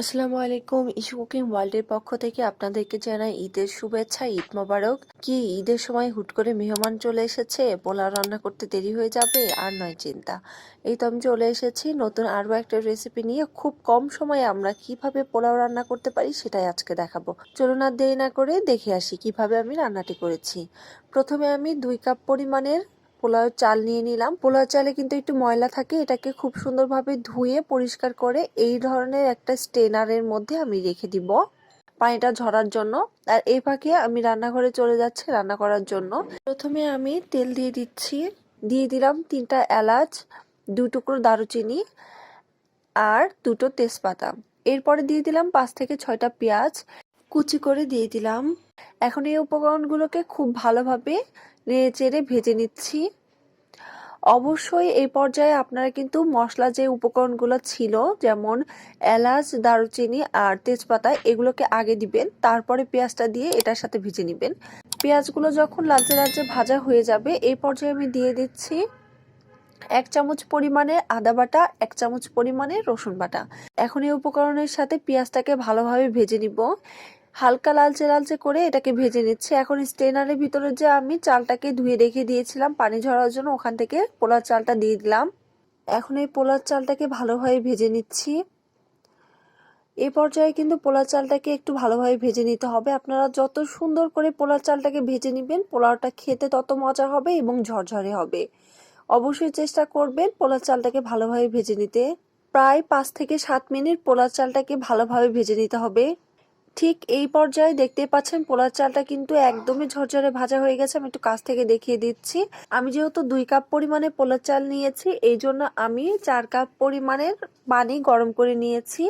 আসসালামু আলাইকুম। Issue cooking ওয়ার্ল্ডের পক্ষ থেকে আপনাদেরকে জানাই ঈদের শুভেচ্ছা, ঈদ মোবারক। কি ঈদের সময় হুট করে মেহমান চলে এসেছে? পোলাও রান্না করতে দেরি হয়ে যাবে? আর নয় চিন্তা। এই তো আমি চলে এসেছি। নতুন আরও একটা রেসিপি নিয়ে খুব কম সময়ে আমরা কীভাবে পোলাও রান্না করতে পারি সেটাই আজকে দেখাবো। চলুন আর দেরি না করে দেখে আসি কীভাবে আমি রান্নাটি করেছি। প্রথমে আমি দুই কাপ পরিমাণের পোলাও চাল নিয়ে নিলাম। পোলাও চালে কিন্তু একটু ময়লা থাকে, এটাকে খুব সুন্দরভাবে ধুয়ে পরিষ্কার করে এই ধরনের একটা স্টেনারের মধ্যে আমি রেখে দিব পানিটা ঝরার জন্য। আর এই ফাঁকে আমি রান্নাঘরে চলে যাচ্ছি রান্না করার জন্য। প্রথমে আমি তেল দিয়ে দিচ্ছি, দিয়ে দিলাম তিনটা এলাচ, দু টুকরো দারুচিনি আর দুটো তেজপাতা। এরপরে দিয়ে দিলাম পাঁচ থেকে ছয়টা পেঁয়াজ। কুচি করে দিয়ে দিলাম। এখন এই উপকরণগুলোকে খুব ভালোভাবে নেড়ে চেড়ে ভেজে নিচ্ছি। অবশ্যই এই পর্যায়ে আপনারা কিন্তু মশলা যে উপকরণগুলো ছিল, যেমন এলাচ, দারুচিনি আর তেজপাতা, এগুলোকে আগে দিবেন, তারপরে পেঁয়াজটা দিয়ে এটার সাথে ভেজে নেবেন। পেঁয়াজগুলো যখন লালচে লালচে ভাজা হয়ে যাবে এই পর্যায়ে আমি দিয়ে দিচ্ছি এক চামচ পরিমাণে আদা বাটা, এক চামচ পরিমাণে রসুন বাটা। এখন এই উপকরণের সাথে পেঁয়াজটাকে ভালোভাবে ভেজে নিব। হালকা লালচে লালচে করে এটাকে ভেজে নিচ্ছি। এখন স্টেনারের ভিতরে যে আমি চালটাকে ধুয়ে রেখে দিয়েছিলাম, পানি ঝরার জন্য ওখান থেকে পোলার চালটা দিয়ে দিলাম। এখন এই পোলার চালটাকে ভালোভাবে ভেজে নিচ্ছি। এ পর্যায়ে কিন্তু পোলার চালটাকে একটু ভালোভাবে ভেজে নিতে হবে। আপনারা যত সুন্দর করে পোলার চালটাকে ভেজে নেবেন, পোলাওটা খেতে তত মজা হবে এবং ঝরঝরে হবে। অবশ্যই চেষ্টা করবেন পোলার চালটাকে ভালোভাবে ভেজে নিতে। প্রায় পাঁচ থেকে সাত মিনিট পোলার চালটাকে ভালোভাবে ভেজে নিতে হবে। ঠিক এই পর্যায়ে দেখতে পাচ্ছেন পোলার চালটা কিন্তু একদমই ঝরঝরে ভাজা হয়ে গেছে। আমি একটু কাছ থেকে দেখিয়ে দিচ্ছি। আমি যেহেতু দুই কাপ পরিমাণে পোলার চাল নিয়েছি, এই জন্য আমি চার কাপ পরিমাণের পানি গরম করে নিয়েছি।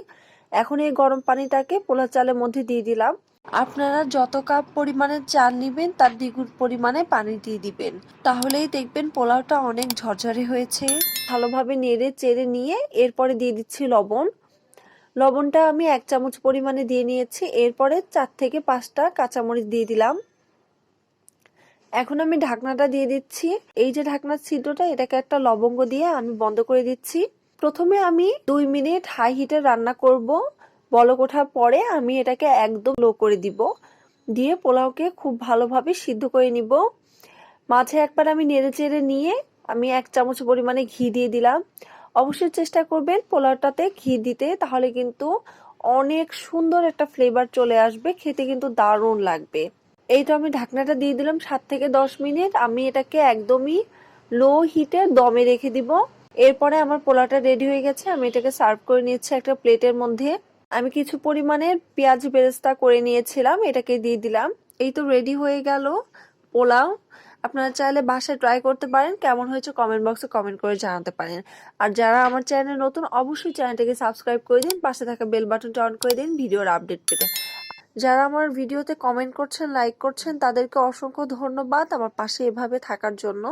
এখন এই গরম পানিটাকে পোলার চালের মধ্যে দিয়ে দিলাম। আপনারা যত কাপ পরিমাণের চাল নেবেন, তার দ্বিগুণ পরিমাণে পানি দিয়ে দিবেন। তাহলেই দেখবেন পোলাওটা অনেক ঝরঝরে হয়েছে। ভালোভাবে নেড়ে চেড়ে নিয়ে এরপরে দিয়ে দিচ্ছি লবণ। লবণটা আমি এক চামচ পরিমাণে দিয়ে নিয়েছি। এরপরে চার থেকে পাঁচটা কাঁচামরিচ দিয়ে দিলাম। এখন আমি ঢাকনাটা দিয়ে দিচ্ছি। এই যে ঢাকনার ছিদ্রটা, এটাকে একটা লবঙ্গ দিয়ে আমি বন্ধ করে দিচ্ছি। প্রথমে আমি দুই মিনিট হাই হিটে রান্না করব। বলক ওঠার পরে আমি এটাকে একদম লো করে দিব। দিয়ে পোলাওকে খুব ভালোভাবে সিদ্ধ করে নিব। মাঝে একবার আমি নেড়ে চেড়ে নিয়ে আমি এক চামচ পরিমাণে ঘি দিয়ে দিলাম। অবশ্যই চেষ্টা করবেন পোলাওটাতে ঘি দিতে, তাহলে কিন্তু অনেক সুন্দর একটা ফ্লেভার চলে আসবে, খেতে কিন্তু দারুণ লাগবে। এই তো আমি ঢাকনাটা দিয়ে দিলাম সাত থেকে দশ মিনিট, আমি এটাকে একদমই লো হিটে দমে রেখে দিব। এরপরে আমার পোলাটা রেডি হয়ে গেছে, আমি এটাকে সার্ভ করে নিচ্ছি একটা প্লেটের মধ্যে। আমি কিছু পরিমাণে পেঁয়াজ বেরেস্তা করে নিয়েছিলাম, এটাকে দিয়ে দিলাম। এই তো রেডি হয়ে গেল পোলাও। আপনারা চাইলে বাসায় ট্রাই করতে পারেন। কেমন হয়েছে কমেন্ট বক্সে কমেন্ট করে জানাতে পারেন। আর যারা আমার চ্যানেল নতুন, অবশ্যই চ্যানেলটাকে সাবস্ক্রাইব করে দিন, পাশে থাকা বেল বাটনটা অন করে দিন ভিডিওর আপডেট পেতে। যারা আমার ভিডিওতে কমেন্ট করছেন লাইক করছেন, তাদেরকে অসংখ্য ধন্যবাদ। আমার পাশে এভাবে থাকার জন্য।